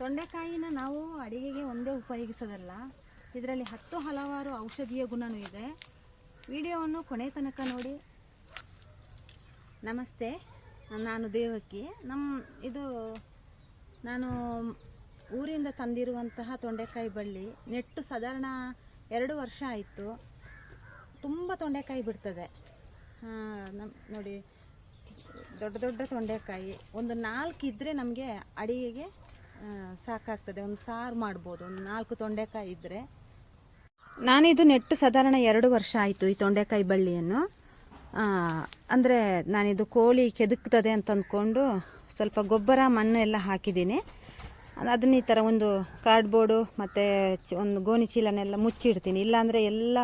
ತೊಂಡೆಕಾಯಿನ ನಾವು ಅಡಿಗೆಗೆ ಒಂದೇ ಉಪಯೋಗಿಸೋದಲ್ಲ, ಇದರಲ್ಲಿ ಹತ್ತು ಹಲವಾರು ಔಷಧೀಯ ಗುಣನೂ ಇದೆ. ವಿಡಿಯೋವನ್ನು ಕೊನೆ ತನಕ ನೋಡಿ. ನಮಸ್ತೆ, ನಾನು ದೇವಕಿ. ನಮ್ಮ ಇದು, ನಾನು ಊರಿಂದ ತಂದಿರುವಂತಹ ತೊಂಡೆಕಾಯಿ ಬಳ್ಳಿ ನೆಟ್ಟು ಸಾಧಾರಣ ಎರಡು ವರ್ಷ ಆಯಿತು. ತುಂಬ ತೊಂಡೆಕಾಯಿ ಬಿಡ್ತದೆ. ನಮ್ಮ ನೋಡಿ, ದೊಡ್ಡ ದೊಡ್ಡ ತೊಂಡೆಕಾಯಿ. ಒಂದು ನಾಲ್ಕು ಇದ್ದರೆ ನಮಗೆ ಅಡಿಗೆಗೆ ಸಾಕಾಗ್ತದೆ. ಒಂದು ಸಾರು ಮಾಡ್ಬೋದು. ಒಂದು ನಾಲ್ಕು ತೊಂಡೆಕಾಯಿ ಇದ್ದರೆ ನಾನಿದು ನೆಟ್ಟು ಸಾಧಾರಣ ಎರಡು ವರ್ಷ ಆಯಿತು ಈ ತೊಂಡೆಕಾಯಿ ಬಳ್ಳಿಯನ್ನು. ಅಂದರೆ ನಾನಿದು ಕೋಳಿ ಕೆದಕ್ತದೆ ಅಂತ ಅಂದ್ಕೊಂಡು ಸ್ವಲ್ಪ ಗೊಬ್ಬರ, ಮಣ್ಣು ಎಲ್ಲ ಹಾಕಿದ್ದೀನಿ. ಅದನ್ನ ಈ ಥರ ಒಂದು ಕಾರ್ಡ್ಬೋರ್ಡು ಮತ್ತು ಒಂದು ಗೋಣಿ ಚೀಲನೆಲ್ಲ ಮುಚ್ಚಿಡ್ತೀನಿ. ಇಲ್ಲಾಂದರೆ ಎಲ್ಲ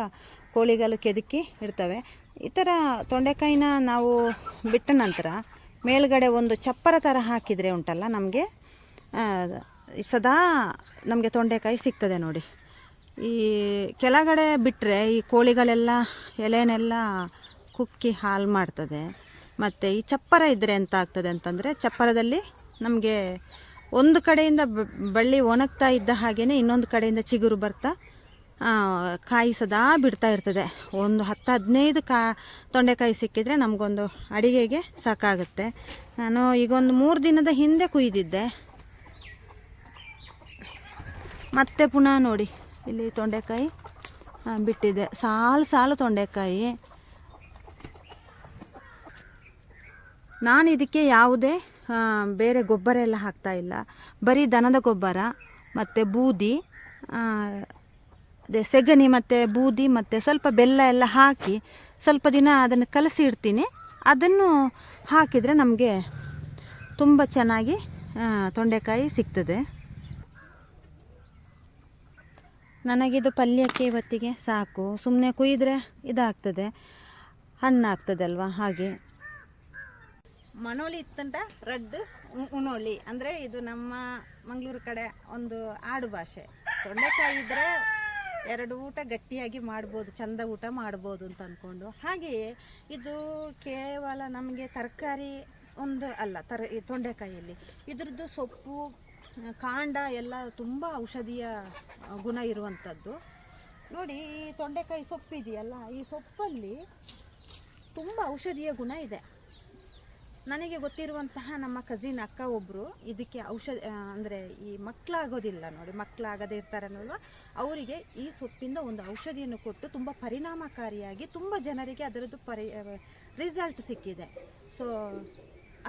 ಕೋಳಿಗಳು ಕೆದಕಿ ಇರ್ತವೆ. ಈ ಥರ ತೊಂಡೆಕಾಯಿನ ನಾವು ಬಿಟ್ಟ ನಂತರ ಮೇಲ್ಗಡೆ ಒಂದು ಚಪ್ಪರ ಥರ ಹಾಕಿದರೆ ಉಂಟಲ್ಲ ನಮಗೆ? ಸದಾ ನಮಗೆ ತೊಂಡೆಕಾಯಿ ಸಿಗ್ತದೆ ನೋಡಿ. ಈ ಕೆಳಗಡೆ ಬಿಟ್ಟರೆ ಈ ಕೋಳಿಗಳೆಲ್ಲ ಎಲೆನೆಲ್ಲ ಕುಕ್ಕಿ ಹಾಲು ಮಾಡ್ತದೆ. ಮತ್ತು ಈ ಚಪ್ಪರ ಇದ್ದರೆ ಎಂತ ಆಗ್ತದೆ ಅಂತಂದರೆ ಚಪ್ಪರದಲ್ಲಿ ನಮಗೆ ಒಂದು ಕಡೆಯಿಂದ ಬಳ್ಳಿ ಒಣಗ್ತಾ ಇದ್ದ ಹಾಗೆಯೇ ಇನ್ನೊಂದು ಕಡೆಯಿಂದ ಚಿಗುರು ಬರ್ತಾ ಕಾಯಿ ಸದಾ ಬಿಡ್ತಾ ಇರ್ತದೆ. ಒಂದು ಹತ್ತು ಹದಿನೈದು ಕಾ, ತೊಂಡೆಕಾಯಿ ಸಿಕ್ಕಿದರೆ ನಮಗೊಂದು ಅಡಿಗೆಗೆ ಸಾಕಾಗುತ್ತೆ. ನಾನು ಈಗ ಒಂದು ಮೂರು ದಿನದ ಹಿಂದೆ ಕುಯ್ದಿದ್ದೆ. ಮತ್ತೆ ಪುನಃ ನೋಡಿ. ಇಲ್ಲಿ ತೊಂಡೆಕಾಯಿ ಬಿಟ್ಟಿದೆ. ಸಾಲು ಸಾಲು ತೊಂಡೆಕಾಯಿ. ನಾನು ಇದಕ್ಕೆ ಯಾವುದೇ ಬೇರೆ ಗೊಬ್ಬರ ಎಲ್ಲ ಹಾಕ್ತಾ ಇಲ್ಲ. ಬರೀ ದನದ ಗೊಬ್ಬರ, ಮತ್ತು ಬೂದಿ ಅದೇ ಸೆಗಣಿ ಮತ್ತು ಬೂದಿ, ಮತ್ತು ಸ್ವಲ್ಪ ಬೆಲ್ಲ ಎಲ್ಲ ಹಾಕಿ ಸ್ವಲ್ಪ ದಿನ ಅದನ್ನು ಕಲಸಿ ಇಡ್ತೀನಿ. ಅದನ್ನು ಹಾಕಿದರೆ ನಮಗೆ ತುಂಬ ಚೆನ್ನಾಗಿ ತೊಂಡೆಕಾಯಿ ಸಿಗ್ತದೆ. ನನಗಿದು ಪಲ್ಯಕ್ಕೆ ಇವತ್ತಿಗೆ ಸಾಕು. ಸುಮ್ಮನೆ ಕುಯ್ದರೆ ಇದಾಗ್ತದೆ. ಹಣ್ಣಾಗ್ತದಲ್ವ? ಹಾಗೆ. ಮನೋಲಿ ಇತ್ತಂಟ ರಡ್ಡು ಉ- ಉಣೋಳಿ ಅಂದರೆ ಇದು ನಮ್ಮ ಮಂಗಳೂರು ಕಡೆ ಒಂದು ಆಡು ಭಾಷೆ. ತೊಂಡೆಕಾಯಿ ಇದ್ದರೆ ಎರಡು ಊಟ ಗಟ್ಟಿಯಾಗಿ ಮಾಡ್ಬೋದು, ಚಂದ ಊಟ ಮಾಡ್ಬೋದು ಅಂತ ಅಂದ್ಕೊಂಡು ಹಾಗೆಯೇ ಇದು ಕೇವಲ ನಮಗೆ ತರಕಾರಿ ಒಂದು ಅಲ್ಲ, ತರ ತೊಂಡೆಕಾಯಿಯಲ್ಲಿ ಇದ್ರದ್ದು ಸೊಪ್ಪು ಕಾಂಡ ಎಲ್ಲ ತುಂಬ ಔಷಧೀಯ ಗುಣ ಇರುವಂಥದ್ದು ನೋಡಿ, ಈ ತೊಂಡೆಕಾಯಿ ಸೊಪ್ಪಿದೆಯಲ್ಲ, ಈ ಸೊಪ್ಪಲ್ಲಿ ತುಂಬ ಔಷಧೀಯ ಗುಣ ಇದೆ. ನನಗೆ ಗೊತ್ತಿರುವಂತಹ ನಮ್ಮ ಕಸಿನ್ ಅಕ್ಕ ಒಬ್ಬರು ಇದಕ್ಕೆ ಔಷಧ ಅಂದರೆ ಈ ಮಕ್ಕಳಾಗೋದಿಲ್ಲ ನೋಡಿ, ಮಕ್ಕಳಾಗದೇ ಇರ್ತಾರಲ್ವ ಅವರಿಗೆ ಈ ಸೊಪ್ಪಿಂದ ಒಂದು ಔಷಧಿಯನ್ನು ಕೊಟ್ಟು ತುಂಬ ಪರಿಣಾಮಕಾರಿಯಾಗಿ ತುಂಬ ಜನರಿಗೆ ಅದರದ್ದು ಪರಿ ರಿಸಲ್ಟ್ ಸಿಕ್ಕಿದೆ. ಸೊ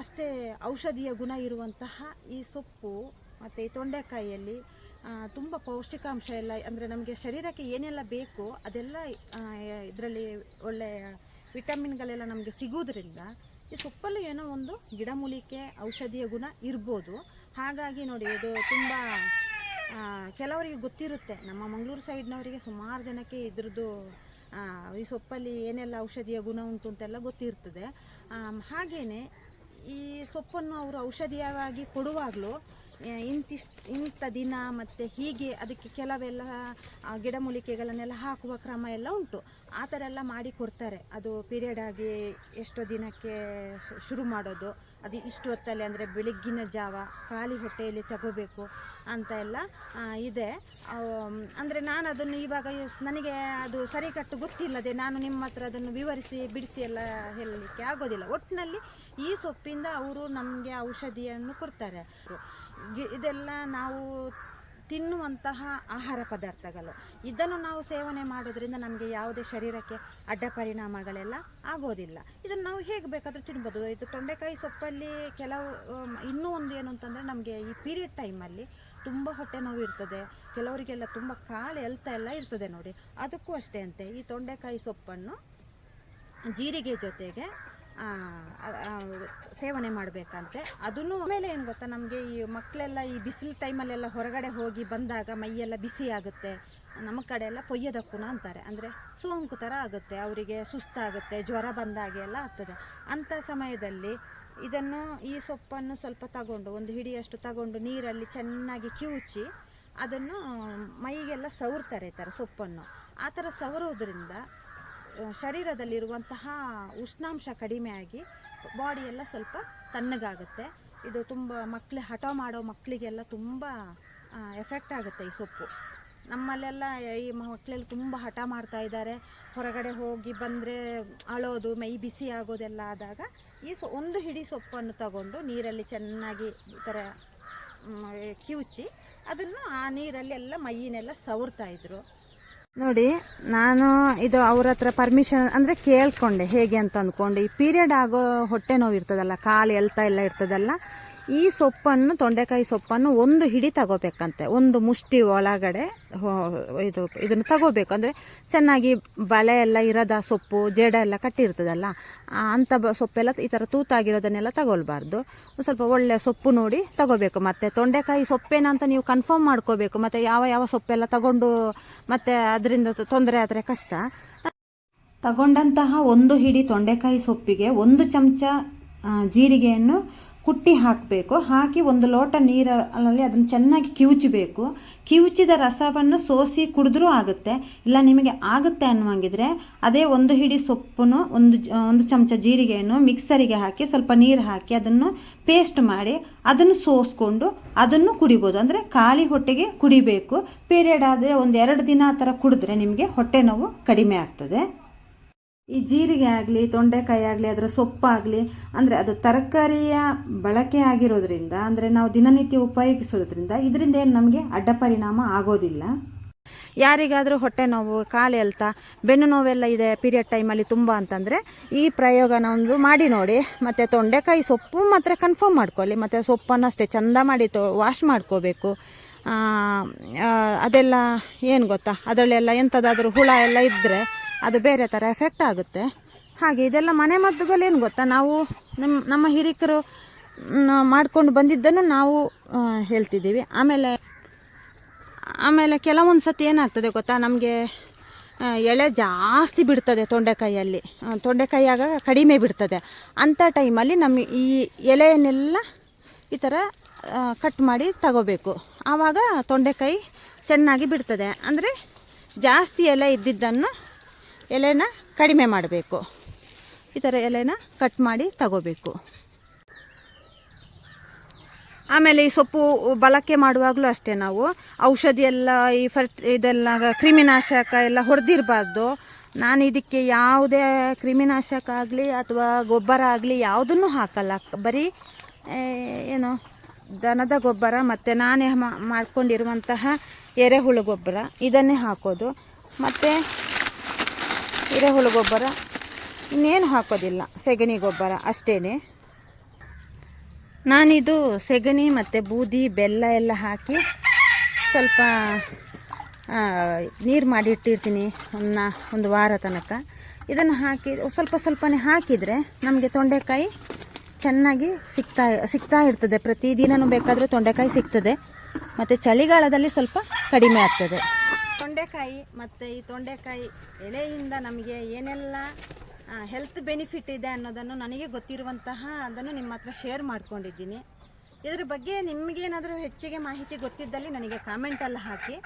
ಅಷ್ಟೇ ಔಷಧೀಯ ಗುಣ ಇರುವಂತಹ ಈ ಸೊಪ್ಪು ಮತ್ತು ಈ ತೊಂಡೆಕಾಯಿಯಲ್ಲಿ ತುಂಬ ಪೌಷ್ಟಿಕಾಂಶ ಎಲ್ಲ, ಅಂದರೆ ನಮಗೆ ಶರೀರಕ್ಕೆ ಏನೆಲ್ಲ ಬೇಕು ಅದೆಲ್ಲ ಇದರಲ್ಲಿ ಒಳ್ಳೆಯ ವಿಟಮಿನ್ಗಳೆಲ್ಲ ನಮಗೆ ಸಿಗೋದ್ರಿಂದ ಈ ಸೊಪ್ಪಲ್ಲೂ ಏನೋ ಒಂದು ಗಿಡಮೂಲಿಕೆ, ಔಷಧೀಯ ಗುಣ ಇರ್ಬೋದು. ಹಾಗಾಗಿ ನೋಡಿ, ಇದು ತುಂಬ ಕೆಲವರಿಗೆ ಗೊತ್ತಿರುತ್ತೆ. ನಮ್ಮ ಮಂಗಳೂರು ಸೈಡ್ನವರಿಗೆ ಸುಮಾರು ಜನಕ್ಕೆ ಇದ್ರದ್ದು ಈ ಸೊಪ್ಪಲ್ಲಿ ಏನೆಲ್ಲ ಔಷಧೀಯ ಗುಣ ಉಂಟು ಅಂತೆಲ್ಲ ಗೊತ್ತಿರ್ತದೆ. ಹಾಗೆಯೇ ಈ ಸೊಪ್ಪನ್ನು ಅವರು ಔಷಧೀಯವಾಗಿ ಕೊಡುವಾಗಲೂ ಇಂತಿಷ್ಟು, ಇಂಥ ದಿನ ಮತ್ತು ಹೀಗೆ ಅದಕ್ಕೆ ಕೆಲವೆಲ್ಲ ಗಿಡಮೂಲಿಕೆಗಳನ್ನೆಲ್ಲ ಹಾಕುವ ಕ್ರಮ ಎಲ್ಲ ಉಂಟು. ಆ ಥರ ಎಲ್ಲ ಮಾಡಿ ಕೊಡ್ತಾರೆ. ಅದು ಪೀರಿಯಡ್ ಆಗಿ ಎಷ್ಟು ದಿನಕ್ಕೆ ಶುರು ಮಾಡೋದು. ಅದು ಇಷ್ಟು ಹೊತ್ತಲ್ಲಿ ಅಂದರೆ ಬೆಳಗ್ಗಿನ ಜಾವ ಖಾಲಿ ಹೊಟ್ಟೆಯಲ್ಲಿ ತಗೋಬೇಕು ಅಂತ ಎಲ್ಲ ಇದೆ. ಅಂದರೆ ನಾನು ಅದನ್ನು ಇವಾಗ ನನಗೆ ಅದು ಸರಿಕಟ್ಟು ಗೊತ್ತಿಲ್ಲದೆ ನಾನು ನಿಮ್ಮ ಹತ್ರ ಅದನ್ನು ವಿವರಿಸಿ ಬಿಡಿಸಿ ಎಲ್ಲ ಹೇಳಲಿಕ್ಕೆ ಆಗೋದಿಲ್ಲ. ಒಟ್ಟಿನಲ್ಲಿ ಈ ಸೊಪ್ಪಿಂದ ಅವರು ನಮಗೆ ಔಷಧಿಯನ್ನು ಕೊಡ್ತಾರೆ. ಇದೆಲ್ಲ ನಾವು ತಿನ್ನುವಂತಹ ಆಹಾರ ಪದಾರ್ಥಗಳು. ಇದನ್ನು ನಾವು ಸೇವನೆ ಮಾಡೋದ್ರಿಂದ ನಮಗೆ ಯಾವುದೇ ಶರೀರಕ್ಕೆ ಅಡ್ಡ ಪರಿಣಾಮಗಳೆಲ್ಲ ಆಗೋದಿಲ್ಲ. ಇದನ್ನು ನಾವು ಹೇಗೆ ಬೇಕಾದರೂ ತಿನ್ಬೋದು. ಇದು ತೊಂಡೆಕಾಯಿ ಸೊಪ್ಪಲ್ಲಿ ಕೆಲವು ಇನ್ನೂ ಒಂದು ಏನು ಅಂತಂದರೆ ನಮಗೆ ಈ ಪೀರಿಯಡ್ ಟೈಮಲ್ಲಿ ತುಂಬ ಹೊಟ್ಟೆ ನೋವು ಇರ್ತದೆ. ಕೆಲವರಿಗೆಲ್ಲ ತುಂಬ ಕಾಲು ಎಲ್ತ ಎಲ್ಲ ಇರ್ತದೆ ನೋಡಿ. ಅದಕ್ಕೂ ಅಷ್ಟೇ ಅಂತೆ. ಈ ತೊಂಡೆಕಾಯಿ ಸೊಪ್ಪನ್ನು ಜೀರಿಗೆ ಜೊತೆಗೆ ಸೇವನೆ ಮಾಡಬೇಕಂತೆ. ಅದನ್ನು ಆಮೇಲೆ ಏನು ಗೊತ್ತಾ, ನಮಗೆ ಈ ಮಕ್ಕಳೆಲ್ಲ ಈ ಬಿಸಿಲು ಟೈಮಲ್ಲೆಲ್ಲ ಹೊರಗಡೆ ಹೋಗಿ ಬಂದಾಗ ಮೈಯೆಲ್ಲ ಬಿಸಿ ಆಗುತ್ತೆ ನಮ್ಮ ಕಡೆ ಎಲ್ಲ ಪೊಯ್ಯದ ಕುಣ ಅಂತಾರೆ. ಅಂದರೆ ಸೋಂಕು ಥರ ಆಗುತ್ತೆ. ಅವರಿಗೆ ಸುಸ್ತಾಗುತ್ತೆ, ಜ್ವರ ಬಂದಾಗೆ ಎಲ್ಲ ಆಗ್ತದೆ. ಅಂಥ ಸಮಯದಲ್ಲಿ ಇದನ್ನು, ಈ ಸೊಪ್ಪನ್ನು ಸ್ವಲ್ಪ ತಗೊಂಡು, ಒಂದು ಹಿಡಿಯಷ್ಟು ತಗೊಂಡು ನೀರಲ್ಲಿ ಚೆನ್ನಾಗಿ ಕಿವುಚಿ ಅದನ್ನು ಮೈಗೆಲ್ಲ ಸವರ್ತಾರೆ ಈ ಥರ ಸೊಪ್ಪನ್ನು. ಆ ಥರ ಸವರೋದ್ರಿಂದ ಶರೀರದಲ್ಲಿರುವಂತಹ ಉಷ್ಣಾಂಶ ಕಡಿಮೆ ಆಗಿ ಬಾಡಿ ಎಲ್ಲ ಸ್ವಲ್ಪ ತಣ್ಣಗಾಗುತ್ತೆ. ಇದು ತುಂಬ ಮಕ್ಳು ಹಠ ಮಾಡೋ ಮಕ್ಕಳಿಗೆಲ್ಲ ತುಂಬ ಎಫೆಕ್ಟ್ ಆಗುತ್ತೆ ಈ ಸೊಪ್ಪು. ನಮ್ಮಲ್ಲೆಲ್ಲ ಈ ಮಕ್ಕಳೆಲ್ಲ ತುಂಬ ಹಠ ಮಾಡ್ತಾ ಇದ್ದಾರೆ. ಹೊರಗಡೆ ಹೋಗಿ ಬಂದರೆ ಅಳೋದು, ಮೈ ಬಿಸಿ ಆಗೋದೆಲ್ಲ ಆದಾಗ ಈ ಸೊ, ಒಂದು ಹಿಡಿ ಸೊಪ್ಪನ್ನು ತಗೊಂಡು ನೀರಲ್ಲಿ ಚೆನ್ನಾಗಿ ಈ ಥರ ಕಿವುಚಿ ಅದನ್ನು ಆ ನೀರಲ್ಲಿ ಎಲ್ಲ ಮೈಯಿನೆಲ್ಲ ಸವರ್ತಾ ಇದ್ರು. ನೋಡಿ, ನಾನು ಇದು ಅವ್ರ ಹತ್ರ ಪರ್ಮಿಷನ್ ಅಂದರೆ ಕೇಳ್ಕೊಂಡೆ, ಹೇಗೆ ಅಂತ ಅಂದ್ಕೊಂಡು. ಈ ಪೀರಿಯಡ್ ಆಗೋ ಹೊಟ್ಟೆ ನೋವು ಇರ್ತದಲ್ಲ, ಕಾಲು ಎಲ್ತಾ ಎಲ್ಲ ಇರ್ತದಲ್ಲ ಈ ಸೊಪ್ಪನ್ನು, ತೊಂಡೆಕಾಯಿ ಸೊಪ್ಪನ್ನು ಒಂದು ಹಿಡಿ ತಗೋಬೇಕಂತೆ. ಒಂದು ಮುಷ್ಟಿ ಒಳಗಡೆ ಇದು, ಇದನ್ನು ತಗೋಬೇಕು. ಅಂದರೆ ಚೆನ್ನಾಗಿ ಬಲೆ ಎಲ್ಲ ಇರದ ಸೊಪ್ಪು, ಜೇಡ ಎಲ್ಲ ಕಟ್ಟಿರ್ತದಲ್ಲ ಅಂಥ ಬ, ಸೊಪ್ಪೆಲ್ಲ ಈ ಥರ ತೂತಾಗಿರೋದನ್ನೆಲ್ಲ ತಗೊಳ್ಬಾರ್ದು. ಸ್ವಲ್ಪ ಒಳ್ಳೆಯ ಸೊಪ್ಪು ನೋಡಿ ತಗೋಬೇಕು. ಮತ್ತು ತೊಂಡೆಕಾಯಿ ಸೊಪ್ಪೇನಂತ ನೀವು ಕನ್ಫರ್ಮ್ ಮಾಡ್ಕೋಬೇಕು. ಮತ್ತು ಯಾವ ಯಾವ ಸೊಪ್ಪೆಲ್ಲ ತಗೊಂಡು, ಮತ್ತು ಅದರಿಂದ ತೊಂದರೆ ಆದರೆ ಕಷ್ಟ. ತಗೊಂಡಂತಹ ಒಂದು ಹಿಡಿ ತೊಂಡೆಕಾಯಿ ಸೊಪ್ಪಿಗೆ ಒಂದು ಚಮಚ ಜೀರಿಗೆಯನ್ನು ಕುಟ್ಟಿ ಹಾಕಬೇಕು, ಹಾಕಿ ಒಂದು ಲೋಟ ನೀರಲ್ಲಿ ಅದನ್ನು ಚೆನ್ನಾಗಿ ಕಿವುಚಬೇಕು. ಕಿವುಚಿದ ರಸವನ್ನು ಸೋಸಿ ಕುಡಿದ್ರೂ ಆಗುತ್ತೆ. ಇಲ್ಲ, ನಿಮಗೆ ಆಗುತ್ತೆ ಅನ್ನುವಂಗಿದ್ರೆ ಅದೇ ಒಂದು ಹಿಡಿ ಸೊಪ್ಪನ್ನು, ಒಂದು ಒಂದು ಚಮಚ ಜೀರಿಗೆಯನ್ನು ಮಿಕ್ಸರಿಗೆ ಹಾಕಿ ಸ್ವಲ್ಪ ನೀರು ಹಾಕಿ ಅದನ್ನು ಪೇಸ್ಟ್ ಮಾಡಿ ಅದನ್ನು ಸೋಸ್ಕೊಂಡು ಅದನ್ನು ಕುಡಿಬೋದು. ಅಂದರೆ ಖಾಲಿ ಹೊಟ್ಟೆಗೆ ಕುಡಿಬೇಕು. ಪೀರಿಯಡ್ ಆದರೆ ಒಂದು ಎರಡು ದಿನ ಆ ಥರ ಕುಡಿದ್ರೆ ನಿಮಗೆ ಹೊಟ್ಟೆ ನೋವು ಕಡಿಮೆ ಆಗ್ತದೆ. ಈ ಜೀರಿಗೆ ಆಗಲಿ, ತೊಂಡೆಕಾಯಿ ಆಗಲಿ, ಅದರ ಸೊಪ್ಪಾಗಲಿ ಅಂದರೆ ಅದು ತರಕಾರಿಯ ಬಳಕೆ ಆಗಿರೋದ್ರಿಂದ, ಅಂದರೆ ನಾವು ದಿನನಿತ್ಯ ಉಪಯೋಗಿಸೋದ್ರಿಂದ ಇದರಿಂದ ಏನು ನಮಗೆ ಅಡ್ಡ ಪರಿಣಾಮ ಆಗೋದಿಲ್ಲ. ಯಾರಿಗಾದರೂ ಹೊಟ್ಟೆ ನೋವು, ಕಾಲು ಎಲ್ತ, ಬೆನ್ನು ನೋವೆಲ್ಲ ಇದೆ ಪೀರಿಯಡ್ ಟೈಮಲ್ಲಿ ತುಂಬ ಅಂತಂದರೆ ಈ ಪ್ರಯೋಗನ ಒಂದು ಮಾಡಿ ನೋಡಿ. ಮತ್ತು ತೊಂಡೆಕಾಯಿ ಸೊಪ್ಪು ಮಾತ್ರ ಕನ್ಫರ್ಮ್ ಮಾಡ್ಕೊಳ್ಳಿ. ಮತ್ತು ಸೊಪ್ಪನ್ನು ಅಷ್ಟೇ ಚಂದ ಮಾಡಿ ತೊ ವಾಶ್ ಮಾಡ್ಕೋಬೇಕು. ಅದೆಲ್ಲ ಏನು ಗೊತ್ತಾ? ಅದರಲ್ಲೆಲ್ಲ ಎಂಥದಾದರೂ ಹುಳ ಎಲ್ಲ ಇದ್ದರೆ ಅದು ಬೇರೆ ಥರ ಎಫೆಕ್ಟ್ ಆಗುತ್ತೆ. ಹಾಗೆ ಇದೆಲ್ಲ ಮನೆ ಮದ್ದುಗಳೇನು ಗೊತ್ತಾ? ನಾವು ನಮ್ಮ ನಮ್ಮ ಹಿರಿಕರು ಮಾಡ್ಕೊಂಡು ಬಂದಿದ್ದನ್ನು ನಾವು ಹೇಳ್ತಿದ್ದೀವಿ. ಆಮೇಲೆ ಆಮೇಲೆ ಕೆಲವೊಂದು ಸತಿ ಏನಾಗ್ತದೆ ಗೊತ್ತಾ? ನಮಗೆ ಎಳೆ ಜಾಸ್ತಿ ಬಿಡ್ತದೆ ತೊಂಡೆಕಾಯಿಯಲ್ಲಿ ತೊಂಡೆಕಾಯಿಯಾಗ ಕಡಿಮೆ ಬಿಡ್ತದೆ. ಅಂಥ ಟೈಮಲ್ಲಿ ನಮ್ಮ ಈ ಎಲೆಯನ್ನೆಲ್ಲ ಈ ಥರ ಕಟ್ ಮಾಡಿ ತಗೋಬೇಕು. ಆವಾಗ ತೊಂಡೆಕಾಯಿ ಚೆನ್ನಾಗಿ ಬಿಡ್ತದೆ. ಅಂದರೆ ಜಾಸ್ತಿ ಎಲೆ ಇದ್ದಿದ್ದನ್ನು ಎಲೆನ ಕಡಿಮೆ ಮಾಡಬೇಕು. ಈ ಥರ ಎಲೆನ ಕಟ್ ಮಾಡಿ ತಗೋಬೇಕು. ಆಮೇಲೆ ಈ ಸೊಪ್ಪು ಬಲಕ್ಕೆ ಮಾಡುವಾಗಲೂ ಅಷ್ಟೇ ನಾವು. ಔಷಧಿ ಎಲ್ಲ, ಈ ಫರ್ಟ್ ಇದೆಲ್ಲ, ಕ್ರಿಮಿನಾಶಕ ಎಲ್ಲ ಹೊಡೆದಿರಬಾರ್ದು. ನಾನು ಇದಕ್ಕೆ ಯಾವುದೇ ಕ್ರಿಮಿನಾಶಕ ಆಗಲಿ ಅಥವಾ ಗೊಬ್ಬರ ಆಗಲಿ ಯಾವುದನ್ನು ಹಾಕಲ್ಲ. ಬರೀ ಏನು, ದನದ ಗೊಬ್ಬರ ಮತ್ತು ನಾನೇ ಮಾಡ್ಕೊಂಡಿರುವಂತಹ ಎರೆಹುಳು ಗೊಬ್ಬರ ಇದನ್ನೇ ಹಾಕೋದು. ಮತ್ತು ಎರೆಹುಳು ಗೊಬ್ಬರ. ಇನ್ನೇನು ಹಾಕೋದಿಲ್ಲ. ಸೆಗಣಿ ಗೊಬ್ಬರ ಅಷ್ಟೇ ನಾನಿದು ಸೆಗಣಿ ಮತ್ತು ಬೂದಿ, ಬೆಲ್ಲ ಎಲ್ಲ ಹಾಕಿ ಸ್ವಲ್ಪ ನೀರು ಮಾಡಿ ಇಟ್ಟಿರ್ತೀನಿ ಒಂದು ಒಂದು ವಾರ ತನಕ. ಇದನ್ನು ಹಾಕಿ, ಸ್ವಲ್ಪ ಸ್ವಲ್ಪನೇ ಹಾಕಿದರೆ ನಮಗೆ ತೊಂಡೆಕಾಯಿ ಚೆನ್ನಾಗಿ ಸಿಗ್ತಾ ಸಿಗ್ತಾ ಇರ್ತದೆ. ಪ್ರತಿದಿನವೂ ಬೇಕಾದರೂ ತೊಂಡೆಕಾಯಿ ಸಿಗ್ತದೆ ಮತ್ತು ಚಳಿಗಾಲದಲ್ಲಿ ಸ್ವಲ್ಪ ಕಡಿಮೆ ಆಗ್ತದೆ. ತೊಂಡೆಕಾಯಿ ಮತ್ತು ಈ ತೊಂಡೆಕಾಯಿ ಎಲೆಯಿಂದ ನಮಗೆ ಏನೆಲ್ಲ ಹೆಲ್ತ್ ಬೆನಿಫಿಟ್ ಇದೆ ಅನ್ನೋದನ್ನು ನನಗೆ ಗೊತ್ತಿರುವಂತಹ ಅದನ್ನು ನಿಮ್ಮ ಹತ್ರ ಶೇರ್ ಮಾಡ್ಕೊಂಡಿದ್ದೀನಿ. ಇದ್ರ ಬಗ್ಗೆ ನಿಮಗೇನಾದರೂ ಹೆಚ್ಚಿಗೆ ಮಾಹಿತಿ ಗೊತ್ತಿದ್ದಲ್ಲಿ ನನಗೆ ಕಾಮೆಂಟಲ್ಲಿ ಹಾಕಿ.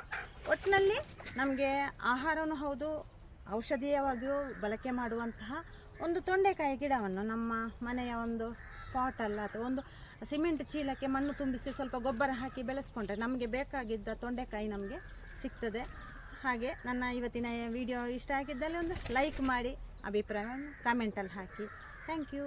ಒಟ್ಟಿನಲ್ಲಿ ನಮಗೆ ಆಹಾರವೂ ಹೌದು, ಔಷಧೀಯವಾಗಿಯೂ ಬಳಕೆ ಮಾಡುವಂತಹ ಒಂದು ತೊಂಡೆಕಾಯಿ ಗಿಡವನ್ನು ನಮ್ಮ ಮನೆಯ ಒಂದು ಪಾಟಲ್ಲ ಅಥವಾ ಒಂದು ಸಿಮೆಂಟ್ ಚೀಲಕ್ಕೆ ಮಣ್ಣು ತುಂಬಿಸಿ ಸ್ವಲ್ಪ ಗೊಬ್ಬರ ಹಾಕಿ ಬೆಳೆಸ್ಕೊಂಡ್ರೆ ನಮಗೆ ಬೇಕಾಗಿದ್ದ ತೊಂಡೆಕಾಯಿ ನಮಗೆ ಸಿಗ್ತದೆ. ಹಾಗೆ ನನ್ನ ಇವತ್ತಿನ ವಿಡಿಯೋ ಇಷ್ಟ ಆಗಿದ್ದಲ್ಲಿ ಒಂದು ಲೈಕ್ ಮಾಡಿ ಅಭಿಪ್ರಾಯವನ್ನು ಕಾಮೆಂಟಲ್ಲಿ ಹಾಕಿ. Thank you